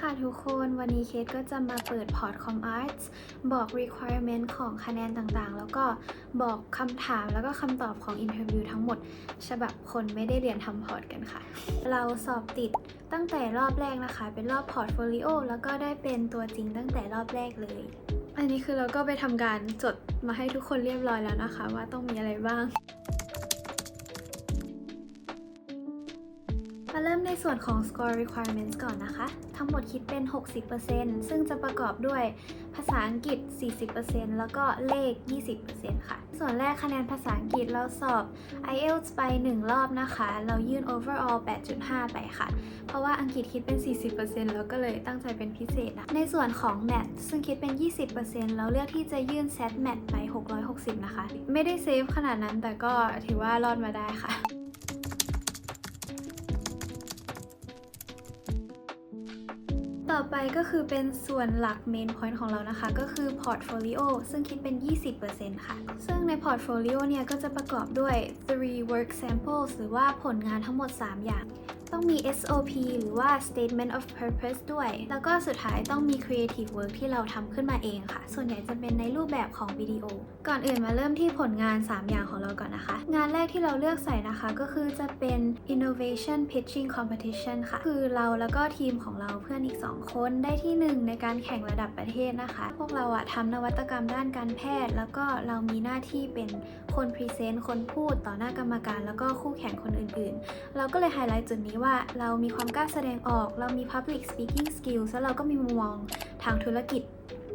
ค่ะทุกคนวันนี้เคสก็จะมาเปิดพอร์ต Com Arts บอก requirement ของคะแนนต่างๆ แล้วก็บอกคำถามแล้วก็คำตอบของ interview ทั้งหมด ฉบับคนไม่ได้เรียนทำพอร์ตกันค่ะ เราสอบติดตั้งแต่รอบแรกนะคะ เป็นรอบพอร์ตโฟลิโอแล้วก็ได้เป็นตัวจริงตั้งแต่รอบแรกเลย อันนี้คือเราก็ไปทำการจดมาให้ทุกคนเรียบร้อยแล้วนะคะ ว่าต้องมีอะไรบ้าง เริ่มในส่วนของ score requirements ก่อนนะคะ ทั้งหมดคิดเป็น 60%ซึ่งจะประกอบด้วยภาษาอังกฤษ 40%แล้วก็เลข 20%ค่ะ ส่วนแรกคะแนนภาษาอังกฤษเราสอบ IELTS ไป 1 รอบนะคะ เรายื่น overall 8.5 ไปค่ะ เพราะว่าอังกฤษคิดเป็น 40%แล้วก็เลยตั้งใจเป็นพิเศษนะ ในส่วนของ Math ซึ่งคิดเป็น 20%เราเลือกที่จะยื่น SAT Math ไป 660 นะคะ ไม่ได้เซฟขนาดนั้นแต่ก็ถือว่ารอดมาได้ค่ะ ต่อไปก็คือเป็นส่วนหลัก main point ของเรานะคะ ก็คือ portfolio ซึ่งคิดเป็น 20%ค่ะ ซึ่งใน portfolio เนี่ยก็จะประกอบด้วย three work samples หรือว่าผลงานทั้งหมด 3 อย่าง ต้องมี SOP หรือว่า statement of purpose ด้วย แล้วก็สุดท้ายต้องมี creative work ที่เราทำขึ้นมาเองค่ะ ส่วนใหญ่จะเป็นในรูปแบบของวิดีโอ ก่อนอื่นมาเริ่มที่ผลงาน 3 อย่างของเราก่อนนะคะ งานแรกที่เราเลือกใส่นะคะก็คือจะเป็น innovation pitching competition ค่ะ คือเราแล้วก็ทีมของเราเพื่อนอีก 2 คนได้ที่ 1 ในการแข่งระดับประเทศนะคะ พวกเราอะทำนวัตกรรมด้านการแพทย์ แล้วก็เรามีหน้าที่เป็นคนพรีเซนต์คนพูดต่อหน้ากรรมการ แล้วก็คู่แข่งคนอื่นๆ เราก็เลยไฮไลท์จุดนี้ว่าเรามีความกล้าแสดงออก เรามี public speaking skills แล้วเราก็มีมุมมองทางธุรกิจ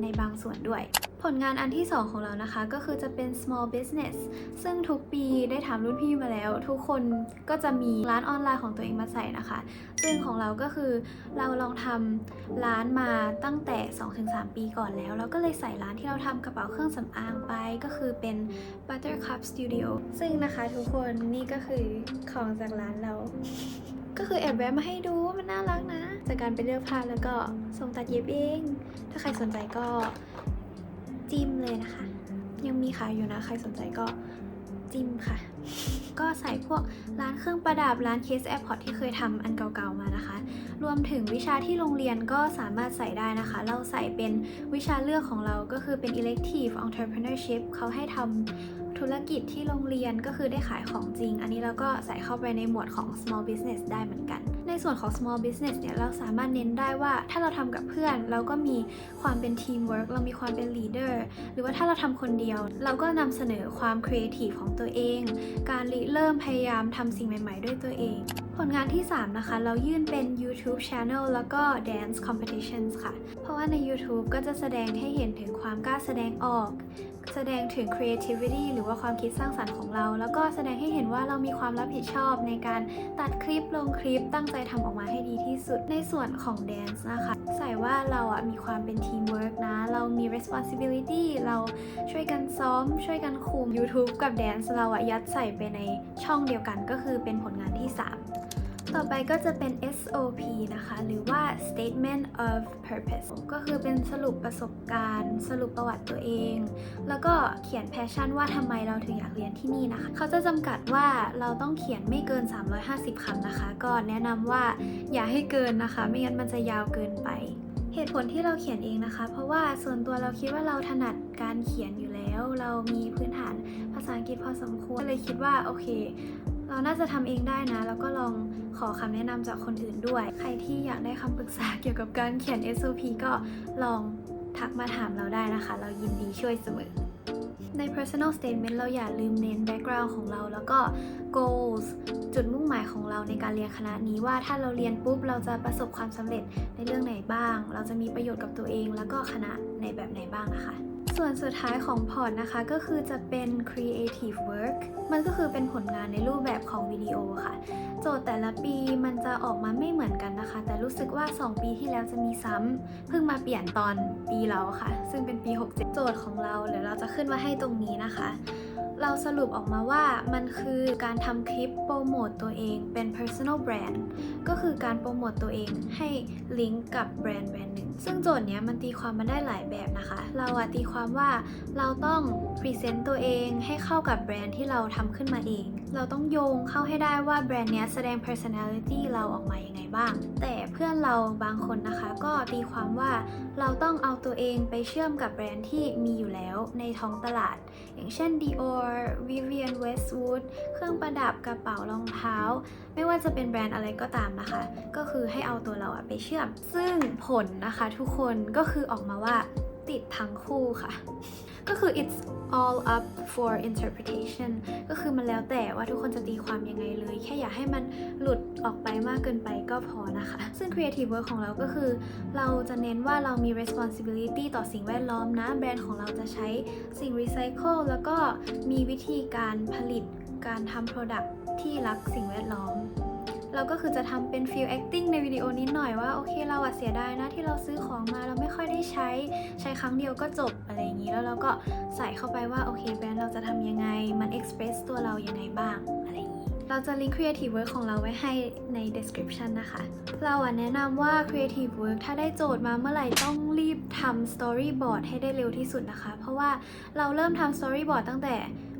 ในบางส่วนด้วย ผลงานอันที่ 2 ของเรานะคะ ก็คือจะเป็น small business ซึ่งทุกปีได้ถามรุ่นพี่มาแล้ว ทุกคนก็จะมีร้านออนไลน์ของตัวเองมาใส่นะคะ ซึ่งของเราก็คือเราลองทำร้านมาตั้งแต่ 2-3 ปีก่อนแล้ว เราก็เลยใส่ร้านที่เราทำกระเป๋าเครื่องสำอางไป ก็คือเป็น Buttercup Studio ซึ่งนะคะทุกคนนี่ก็คือของจากร้านเรา ก็คือแอบแวะมาให้ดูมันน่ารักนะ จากการไปเลือกผ้าแล้วก็ส่งตัดเย็บเอง ถ้าใครสนใจก็จิ้มเลยนะคะ ยังมีขายอยู่นะ ใครสนใจก็จิ้มค่ะ ก็ใส่พวกร้านเครื่องประดับร้านเคสแอร์พอร์ตที่เคยทำอันเก่าๆมานะคะ รวมถึงวิชาที่โรงเรียนก็สามารถใส่ได้นะคะ เราใส่เป็นวิชาเลือกของเราก็คือเป็น elective entrepreneurship เขาให้ทำ ธุรกิจที่โรงเรียนก็คือได้ขายของจริง อันนี้เราก็ใส่เข้าไปในหมวดของ small business ได้เหมือนกัน ในส่วนของ small business เนี่ยเราสามารถเน้นได้ว่าถ้าเราทำกับเพื่อน เราก็มีความเป็น teamwork เรามีความเป็น leader หรือว่าถ้าเราทำคนเดียว เราก็นำเสนอความ creative ของตัวเอง การริเริ่มพยายามทำสิ่งใหม่ ๆ ด้วยตัวเองผลงานที่ 3 นะคะ เรายื่นเป็น YouTube Channel แล้วก็ Dance Competitions ค่ะ เพราะว่าใน YouTube ก็จะแสดงให้เห็นถึงความกล้าแสดงออก แสดงถึง creativity หรือว่าความคิดสร้างสรรค์ของเรา แล้วก็แสดงให้เห็นว่าเรามีความรับผิดชอบในการตัดคลิปลงคลิปตั้งใจทำออกมาให้ดีที่สุดในส่วนของ Dance นะคะ ใส่ว่าเราอะมีความเป็น teamwork นะ เรามี responsibility เราช่วยกันซ้อม ช่วยกันคุม YouTube กับ Dance เราอะยัดใส่ไปในช่องเดียวกันก็คือเป็นผลงานที่ 3 ต่อไปก็จะเป็น SOP นะคะ หรือว่า Statement of Purpose ก็คือเป็นสรุปประสบการณ์ สรุปประวัติตัวเอง แล้วก็เขียนแพชชั่นว่าทำไมเราถึงอยากเรียนที่นี่นะคะ เขาจะจำกัดว่าเราต้องเขียนไม่เกิน 350 คำนะคะ ก็แนะนำว่าอย่าให้เกินนะคะ ไม่งั้นมันจะยาวเกินไปเหตุผลที่เราเขียนเองนะคะ เพราะว่าส่วนตัวเราคิดว่าเราถนัดการเขียนอยู่แล้ว เรามีพื้นฐานภาษาอังกฤษพอสมควรก็เลยคิดว่าโอเค เราน่าจะทำเองได้นะ แล้วก็ลองขอคำแนะนำจากคนอื่นด้วย ใครที่อยากได้คำปรึกษาเกี่ยวกับการเขียน SOP ก็ลองทักมาถามเราได้นะคะ เรายินดีช่วยเสมอใน personal statement เราอย่าลืมเน้น background ของเรา แล้วก็ goals จุดมุ่งหมายของเราในการเรียนคณะนี้ว่าถ้าเราเรียนปุ๊บ เราจะประสบความสำเร็จในเรื่องไหนบ้าง เราจะมีประโยชน์กับตัวเอง แล้วก็คณะในแบบไหนบ้างนะคะ ส่วนสุดท้ายของพอร์ตนะคะก็คือจะเป็น creative work มันก็คือเป็นผลงานในรูปแบบของวิดีโอค่ะ โจทย์แต่ละปีมันจะออกมาไม่เหมือนกันนะคะ แต่รู้สึกว่า 2 ปีที่แล้วจะมีซ้ำเพิ่งมาเปลี่ยนตอนปีเราค่ะ ซึ่งเป็นปี 67 โจทย์ของเราเดี๋ยวเราจะขึ้นมาให้ตรงนี้นะคะ เราสรุปออกมาว่ามันคือการทำคลิปโปรโมตตัวเองเป็น personal brand ก็คือการโปรโมตตัวเองให้ลิงก์กับแบรนด์แบรนด์หนึ่ง ซึ่งโจทย์เนี้ยมันตีความมาได้หลายแบบนะคะ เราอะตีความว่าเราต้องพรีเซนต์ตัวเองให้เข้ากับแบรนด์ที่เราทำขึ้นมาเอง เราต้องโยงเข้าให้ได้ว่าแบรนด์เนี้ยแสดง personality เราออกมายังไงบ้าง แต่เพื่อนเราบางคนนะคะ ก็ตีความว่าเราต้องเอาตัวเองไปเชื่อมกับแบรนด์ที่มีอยู่แล้วในท้องตลาด อย่างเช่น Dior Vivienne Westwood เครื่องประดับกระเป๋ารองเท้า ไม่ว่าจะเป็นแบรนด์อะไรก็ตามนะคะ ก็คือให้เอาตัวเราอะไปเชื่อม ซึ่งผลนะคะทุกคนก็คือออกมาว่าติดทั้งคู่ค่ะ ก็คือ it's all up for interpretation ก็คือมันแล้วแต่ว่าทุกคนจะตีความยังไงเลย แค่อย่าให้มันหลุดออกไปมากเกินไปก็พอนะคะ ซึ่ง creative work ของเราก็คือ เราจะเน้นว่าเรามี responsibility ต่อสิ่งแวดล้อมนะ แบรนด์ของเราจะใช้สิ่ง recycle แล้วก็มีวิธีการผลิตการทำ product ที่รักสิ่งแวดล้อม เราก็คือจะทำเป็น feel acting ในวิดีโอนี้หน่อยว่าโอเคเราอะเสียดายนะที่เราซื้อของมาเราไม่ค่อยได้ใช้ใช้ครั้งเดียวก็จบอะไรอย่างนี้แล้วเราก็ใส่เข้าไปว่าโอเคแบรนด์เราจะทำยังไงมัน express ตัวเรายังไงบ้าง เราจะลิงก์ creative work ของเราไว้ให้ใน description นะคะ เราแนะนำว่า creative work ถ้าได้โจทย์มาเมื่อไหร่ต้องรีบทำ storyboard ให้ได้เร็วที่สุดนะคะ เพราะว่าเราเริ่มทำ storyboard ตั้งแต่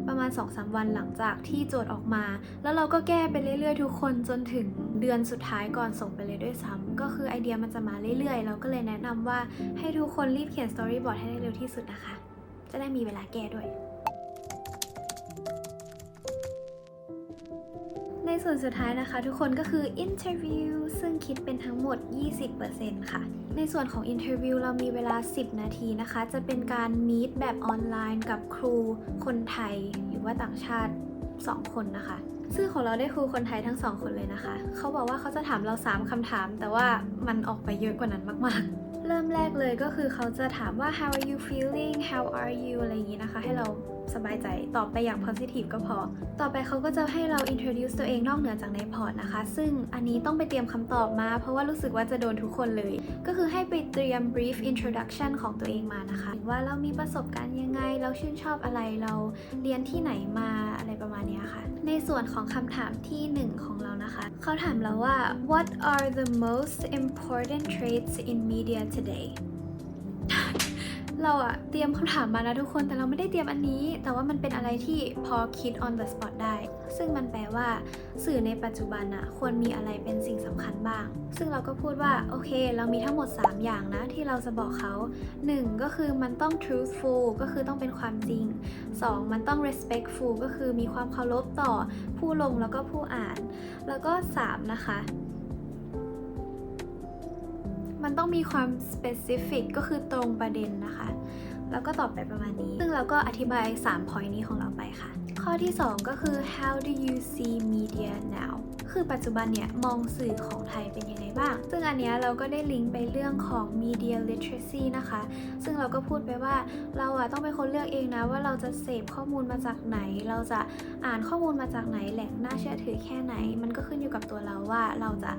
ประมาณ 2-3 วันหลังจากที่โจทย์ออกมา แล้วเราก็แก้ไปเรื่อยๆ ทุกคนจนถึงเดือนสุดท้ายก่อนส่งไปเลยด้วยซ้ำก็คือไอเดียมันจะมาเรื่อยๆ เราก็เลยแนะนำว่าให้ทุกคนรีบเขียน storyboard ให้ได้เร็วที่สุดนะคะ จะได้มีเวลาแก้ด้วย ในส่วนสุดท้ายนะคะ ทุกคนก็คือ interview ซึ่งคิดเป็นทั้งหมด 20%ค่ะ ในส่วนของ interview เรามีเวลา 10 นาทีนะคะ จะเป็นการ meet แบบออนไลน์กับครู คนไทย หรือว่าต่างชาติ 2 คนนะคะ ซึ่งของเราได้ครูคนไทยทั้ง 2 คนเลยนะคะ เขาบอกว่าเขาจะถามเรา 3คำถาม แต่ว่ามันออกไปเยอะกว่านั้นมากๆ เริ่มแรกเลยก็คือเขาจะถามว่า how are you feeling how are you อะไรอย่างนี้นะคะ ให้เรา สบายใจตอบไปอย่าง positive ก็พอ ต่อไปเขาก็จะให้เรา introduce ตัวเองนอกเหนือจากในพอร์ตนะคะ ซึ่งอันนี้ต้องไปเตรียมคำตอบมา เพราะว่ารู้สึกว่าจะโดนทุกคนเลย ก็คือให้ไปเตรียม brief introduction ของตัวเองมานะคะ ว่าเรามีประสบการณ์ยังไง เราชื่นชอบอะไรเราเรียนที่ไหนมาอะไรประมาณนี้ค่ะ ในส่วนของคำถามทีหนึ่1 ของเรานะคะ เขาถามเราว่า what are the most important traits in media today เราอะเตรียมคำถามมานะทุกคนแต่เราไม่ได้เตรียมอันนี้ แต่ว่ามันเป็นอะไรที่พอคิด on the spot ได้ ซึ่งมันแปลว่า สื่อในปัจจุบันอะควรมีอะไรเป็นสิ่งสำคัญบ้าง ซึ่งเราก็พูดว่าโอเค เรามีทั้งหมด 3 อย่างนะที่เราจะบอกเขา 1. ก็คือมันต้อง truthful ก็คือต้องเป็นความจริง 2. มันต้อง respectful ก็คือมีความเคารพต่อผู้ลงแล้วก็ผู้อ่าน แล้วก็ 3 นะคะ มันต้องมีความ specific ก็คือตรงประเด็นนะคะ แล้วก็ตอบไปประมาณนี้ ซึ่งเราก็อธิบาย 3 point นี้ของเราไปค่ะ ข้อที่ 2 ก็คือ how do you see media now คือปัจจุบันเนี่ย มองสื่อของไทยเป็นยังไงบ้าง ซึ่งอันนี้เราก็ได้ลิงก์ไปเรื่องของ media literacy นะคะ ซึ่งเราก็พูดไปว่าเราอะต้องเป็นคนเลือกเองนะ ว่าเราจะเสพข้อมูลมาจากไหน เราจะอ่านข้อมูลมาจากไหนแหล่งน่าเชื่อถือแค่ไหน มันก็ขึ้นอยู่กับตัวเราว่าเราจะ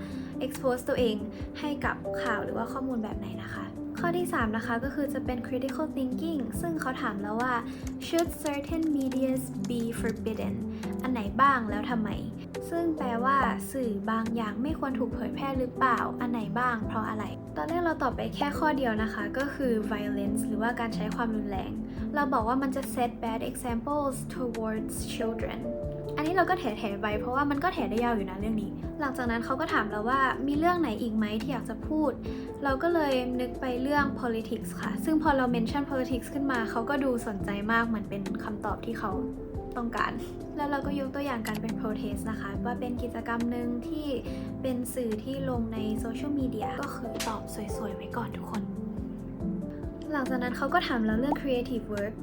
expose ตัวเองให้กับข่าวหรือว่าข้อมูลแบบไหนนะคะข้อที่ 3 นะคะก็คือจะเป็น critical thinking ซึ่งเขาถามแล้วว่า should certain medias be forbidden อันไหนบ้างแล้วทำไม ซึ่งแปลว่าสื่อบางอย่างไม่ควรถูกเผยแพร่หรือเปล่า อันไหนบ้างเพราะอะไร ตอนแรกเราตอบไปแค่ข้อเดียวนะคะ ก็คือ violence หรือว่าการใช้ความรุนแรง เราบอกว่ามันจะ set bad examples towards children นนี้เราก็แถๆไปเพราะว่ามันก็แถได้ยาวอยู่นะเรื่องนี้ หลังจากนั้นเขาก็ถามเราว่ามีเรื่องไหนอีกไหมที่อยากจะพูด เราก็เลยนึกไปเรื่อง politics ค่ะ ซึ่งพอเรา mention politics ขึ้นมา เขาก็ดูสนใจมากเหมือนเป็นคำตอบที่เขาต้องการ แล้วเราก็ยกตัวอย่างการเป็น protest นะคะ ว่าเป็นกิจกรรมหนึ่งที่เป็นสื่อที่ลงในโซเชียลมีเดียก็คือตอบสวยๆไว้ก่อนทุกคน หลังจากนั้นเขาก็ถามเราเรื่อง creative work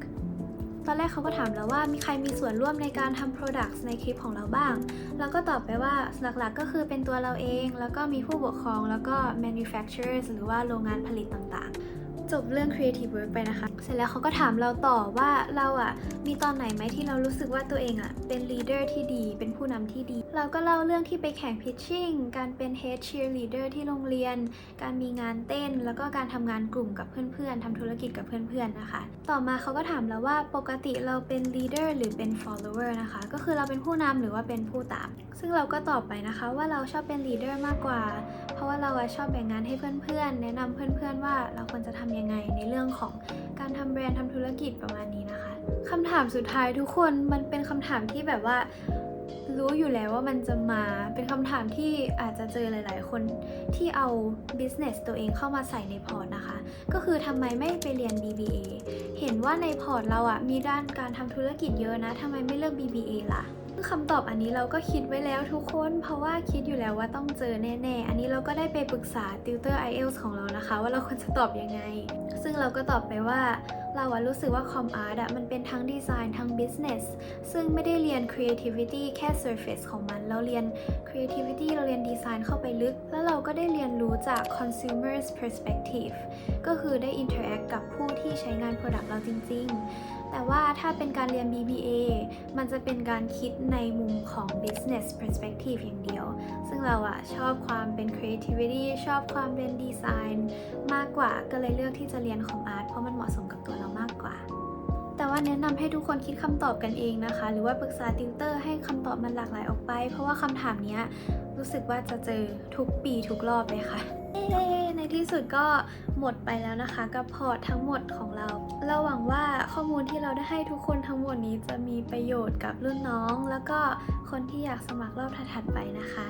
ตอนแรกเขาก็ถามเราว่ามีใครมีส่วนร่วมในการทำ products ในคลิปของเราบ้าง เราก็ตอบไปว่าหลักๆก็คือเป็นตัวเราเอง แล้วก็มีผู้ปกครองแล้วก็ manufacturers หรือว่าโรงงานผลิตต่างๆ จบเรื่อง creative work ไปนะคะ เสร็จแล้วเขาก็ถามเราต่อว่าเราอะมีตอนไหนไหมที่เรารู้สึกว่าตัวเองอะเป็น leader ที่ดี เป็นผู้นำที่ดี เราก็เล่าเรื่องที่ไปแข่ง pitching การเป็น head cheerleader ที่โรงเรียน การมีงานเต้น แล้วก็การทำงานกลุ่มกับเพื่อนๆทำธุรกิจกับเพื่อนๆนะคะ ต่อมาเขาก็ถามเราว่าปกติเราเป็น leader หรือเป็น follower นะคะ ก็คือเราเป็นผู้นำหรือว่าเป็นผู้ตาม ซึ่งเราก็ตอบไปนะคะว่าเราชอบเป็น leader มากกว่า เพราะว่าเราอะชอบแบ่งงานให้เพื่อนๆ แนะนำเพื่อนๆว่าเราควรจะทำยังไงในเรื่องของการทำแบรนด์ทำธุรกิจประมาณนี้นะคะคำถามสุดท้ายทุกคนมันเป็นคำถามที่แบบว่ารู้อยู่แล้วว่ามันจะมาเป็นคำถามที่อาจจะเจอหลาย ๆ คนที่เอา business ตัวเองเข้ามาใส่ในพอร์ตนะคะ ก็คือทำไมไม่ไปเรียน BBA เห็นว่าในพอร์ตเราอะมีด้านการทำธุรกิจเยอะนะทำไมไม่เลือก BBA ล่ะ คำตอบอันนี้เราก็คิดไว้แล้วทุกคน เพราะว่าคิดอยู่แล้วว่าต้องเจอแน่ๆ อันนี้เราก็ได้ไปปรึกษาติวเตอร์ IELTS ของเรานะคะ ว่าเราควรจะตอบยังไง ซึ่งเราก็ตอบไปว่าเราอะรู้สึกว่าคอมอาร์ตอะมันเป็นทั้งดีไซน์ทั้ง business ซึ่งไม่ได้เรียน creativity แค่ surface ของมัน เราเรียน creativity เราเรียนดีไซน์เข้าไปลึก แล้วเราก็ได้เรียนรู้จาก consumers perspective ก็คือได้ interact กับผู้ที่ใช้งาน product เราจริง ๆ แต่ว่าถ้าเป็นการเรียน BBA มันจะเป็นการคิดในมุมของ business perspective อย่างเดียว ซึ่งเราอะชอบความเป็น creativity ชอบความเป็นดีไซน์มากกว่า ก็เลยเลือกที่จะเรียนของอาร์ตเพราะมันเหมาะสมกับตัวเรามากกว่า แต่ว่าแนะนำให้ทุกคนคิดคำตอบกันเองนะคะ หรือว่าปรึกษาติวเตอร์ให้คำตอบมันหลากหลายออกไป เพราะว่าคำถามนี้รู้สึกว่าจะเจอทุกปีทุกรอบเลยค่ะ ที่สุดก็หมดไปแล้วนะคะ กับพอร์ตทั้งหมดของเรา เราหวังว่าข้อมูลที่เราได้ให้ทุกคนทั้งหมดนี้จะมีประโยชน์กับรุ่นน้อง แล้วก็คนที่อยากสมัครรอบถัดไปนะคะ